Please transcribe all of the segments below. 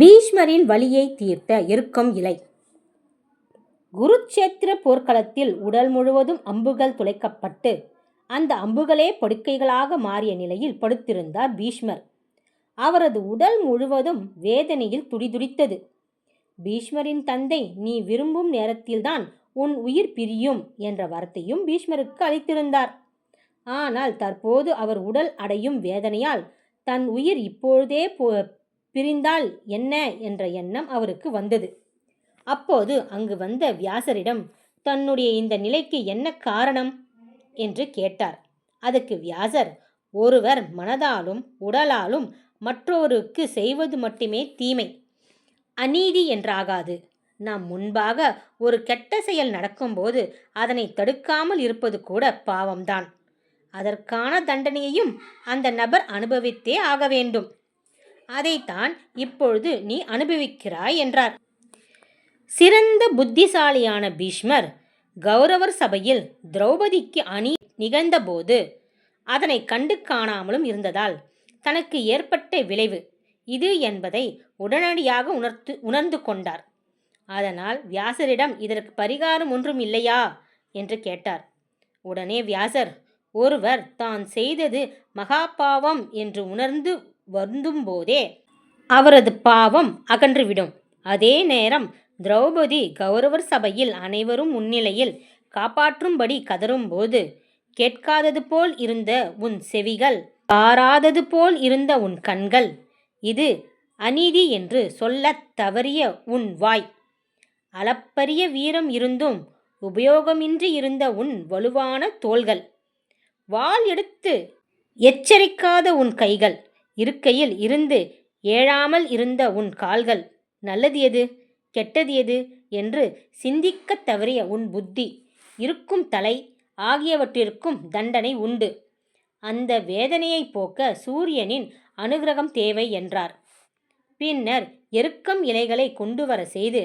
பீஷ்மரின் வழியை தீர்த்த எருக்கம் இலை. குருச்சேத்திர போர்க்களத்தில் உடல் முழுவதும் அம்புகள் துளைக்கப்பட்டு அந்த அம்புகளே படுக்கைகளாக மாறிய நிலையில் படுத்திருந்தார் பீஷ்மர். அவரது உடல் முழுவதும் வேதனையில் துடிதுடித்தது. பீஷ்மரின் தந்தை நீ விரும்பும் நேரத்தில்தான் உன் உயிர் பிரியும் என்ற வார்த்தையும் பீஷ்மருக்கு அளித்திருந்தார். ஆனால் தற்போது அவர் உடல் அடையும் வேதனையால் தன் உயிர் இப்பொழுதே போ பிரிந்தால் என்ன என்ற எண்ணம் அவருக்கு வந்தது. அப்போது அங்கு வந்த வியாசரிடம் தன்னுடைய இந்த நிலைக்கு என்ன காரணம்? என்று கேட்டார். அதுக்கு வியாசர் ஒருவர் மனதாலும் உடலாலும் மற்றொருக்கு செய்வது மட்டுமே தீமை. அநீதி என்றாகாது. நாம் முன்பாக ஒரு கெட்ட செயல் நடக்கும்போது அதனை தடுக்காமல் இருப்பது கூட பாவம்தான். அதற்கான தண்டனையையும் அந்த நபர் அனுபவித்தே ஆக வேண்டும். அதைத்தான் இப்பொழுது நீ அனுபவிக்கிறாய் என்றார். சிறந்த புத்திசாலியான பீஷ்மர் கௌரவர் சபையில் திரௌபதிக்கு அணி நிகழ்ந்தபோது அதனை கண்டு காணாமலும் இருந்ததால் தனக்கு ஏற்பட்ட விளைவு இது என்பதை உடனடியாக உணர்த்து உணர்ந்து கொண்டார். அதனால் வியாசரிடம் இதற்கு பரிகாரம் ஒன்றும் இல்லையா? என்று கேட்டார். உடனே வியாசர் ஒருவர் தான் செய்தது மகா பாவம் என்று உணர்ந்து வருந்தும் போதே அவரது பாவம் அகன்றுவிடும். அதே நேரம் திரௌபதி கௌரவர் சபையில் அனைவரும் முன்னிலையில் காப்பாற்றும்படி கதறும்போது கேட்காதது போல் இருந்த உன் செவிகள் பாராதது போல் இருந்த உன் கண்கள் இது அநீதி என்று சொல்லத் தவறிய உன் வாய். அளப்பரிய வீரம் இருந்தும் உபயோகமின்றி இருந்த உன் வலுவான தோள்கள் வாள் எடுத்து எச்சரிக்காத உன் கைகள் இருக்கையில் இருந்து ஏழாமல் இருந்த உன் கால்கள் நல்லது எது? கெட்டது எது? என்று சிந்திக்கத் தவறிய உன் புத்தி. இருக்கும் தலை ஆகியவற்றிற்கும் தண்டனை உண்டு. அந்த வேதனையை போக்க சூரியனின் அனுகிரகம் தேவை என்றார். பின்னர் எருக்கம் இலைகளை கொண்டு வர செய்து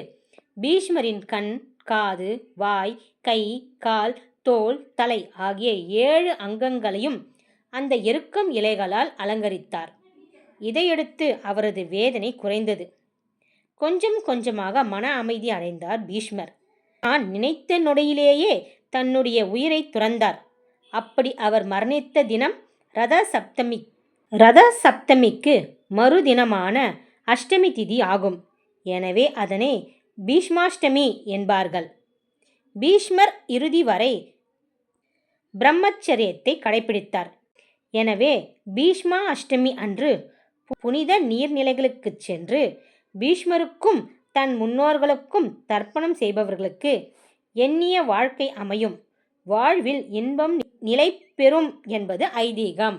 பீஷ்மரின் கண் காது வாய் கை கால் தோல் தலை ஆகிய ஏழு அங்கங்களையும் அந்த எருக்கம் இலைகளால் அலங்கரித்தார். இதையடுத்து அவரது வேதனை குறைந்தது. கொஞ்சம் கொஞ்சமாக மன அமைதி அடைந்தார் பீஷ்மர். நான் நினைத்த நொடியிலேயே தன்னுடைய உயிரை துறந்தார். அப்படி அவர் மரணித்த தினம் ரத சப்தமி ரத சப்தமிக்கு மறுதினமான அஷ்டமி திதி ஆகும். எனவே அதனை பீஷ்மாஷ்டமி என்பார்கள். பீஷ்மர் இறுதி வரை பிரம்மச்சரியத்தை கடைபிடித்தார் எனவே பீஷ்மா அஷ்டமி அன்று புனித நீர்நிலைகளுக்குச் சென்று பீஷ்மருக்கும் தன் முன்னோர்களுக்கும் தர்ப்பணம் செய்பவர்களுக்கு எண்ணிய வாழ்க்கை அமையும். வாழ்வில் இன்பம் நிலை பெறும் என்பது ஐதீகம்.